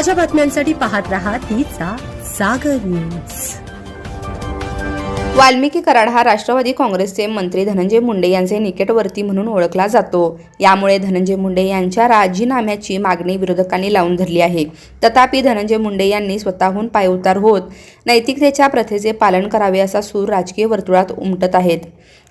ताज्या बातम्यांसाठी पाहत रहा तिचा सागर न्यूज. वाल्मिकी कराड हा राष्ट्रवादी काँग्रेसचे मंत्री धनंजय मुंडे यांचे निकटवर्ती म्हणून ओळखला जातो. यामुळे धनंजय मुंडे यांच्या राजीनाम्याची मागणी विरोधकांनी लावून धरली आहे. तथापि धनंजय मुंडे यांनी स्वतःहून पायउतार होत नैतिकतेच्या प्रथेचे पालन करावे असा सूर राजकीय वर्तुळात उमटत आहेत.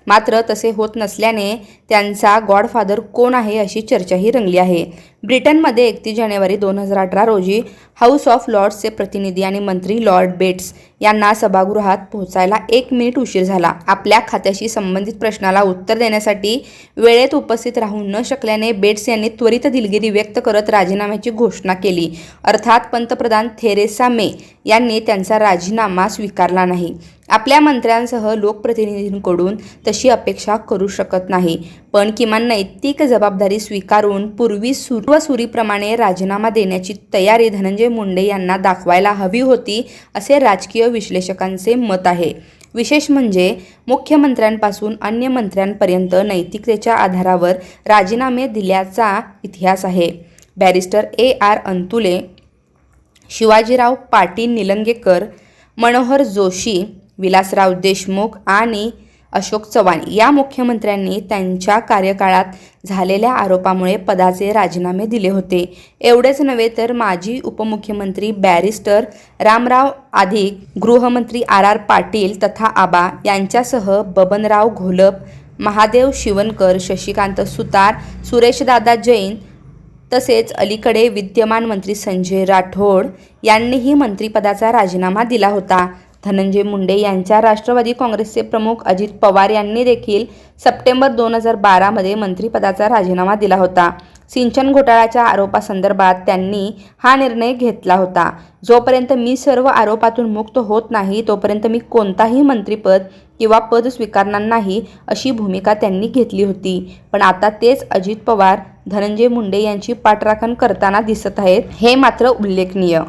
मात्र तसे होत नसल्याने त्यांचा गॉडफादर कोण आहे अशी चर्चाही रंगली आहे. ब्रिटनमध्ये एकतीस जानेवारी दोन हजार अठरा रोजी हाऊस ऑफ लॉर्ड्सचे प्रतिनिधी आणि मंत्री लॉर्ड बेट्स यांना सभागृहात पोहोचायला एक मिनिट उशीर झाला. आपल्या खात्याशी संबंधित प्रश्नाला उत्तर देण्यासाठी वेळेत उपस्थित राहू न शकल्याने बेट्स यांनी त्वरित दिलगिरी व्यक्त करत राजीनाम्याची घोषणा केली. अर्थात पंतप्रधान थेरेसा मे यांनी त्यांचा राजीनामा स्वीकारला नाही. आपल्या मंत्र्यांसह लोकप्रतिनिधींकडून तशी अपेक्षा करू शकत नाही. पण किमान नैतिक जबाबदारी स्वीकारून पूर्वी सुरवसुरीप्रमाणे राजीनामा देण्याची तयारी धनंजय मुंडे यांना दाखवायला हवी होती असे राजकीय विश्लेषकांचे मत आहे. विशेष म्हणजे मुख्यमंत्र्यांपासून अन्य मंत्र्यांपर्यंत नैतिकतेच्या आधारावर राजीनामे दिल्याचा इतिहास आहे. Barrister A R Antulay Shivajirao Patil Nilangekar Manohar Joshi Vilasrao Deshmukh आणि अशोक चव्हाण या मुख्यमंत्र्यांनी त्यांच्या कार्यकाळात झालेल्या आरोपामुळे पदाचे राजीनामे दिले होते. एवढेच नव्हे तर माजी उपमुख्यमंत्री बॅरिस्टर रामराव अधिक गृहमंत्री आर आर पाटील तथा आबा यांच्यासह बबनराव घोलप महादेव शिवनकर शशिकांत सुतार सुरेशदादा जैन तसेच अलीकडे विद्यमान मंत्री संजय राठोड यांनीही मंत्रिपदाचा राजीनामा दिला होता. धनंजय मुंडे यांच्या राष्ट्रवादी काँग्रेसचे प्रमुख अजित पवार यांनी देखील सप्टेंबर दोन हजार बारामध्ये मंत्रिपदाचा राजीनामा दिला होता. सिंचन घोटाळ्याच्या आरोपासंदर्भात त्यांनी हा निर्णय घेतला होता. जोपर्यंत मी सर्व आरोपातून मुक्त होत नाही तोपर्यंत मी कोणताही मंत्रिपद किंवा पद स्वीकारणार नाही अशी भूमिका त्यांनी घेतली होती. पण आता तेच अजित पवार धनंजय मुंडे यांची पाठराखण करताना दिसत आहेत हे मात्र उल्लेखनीय.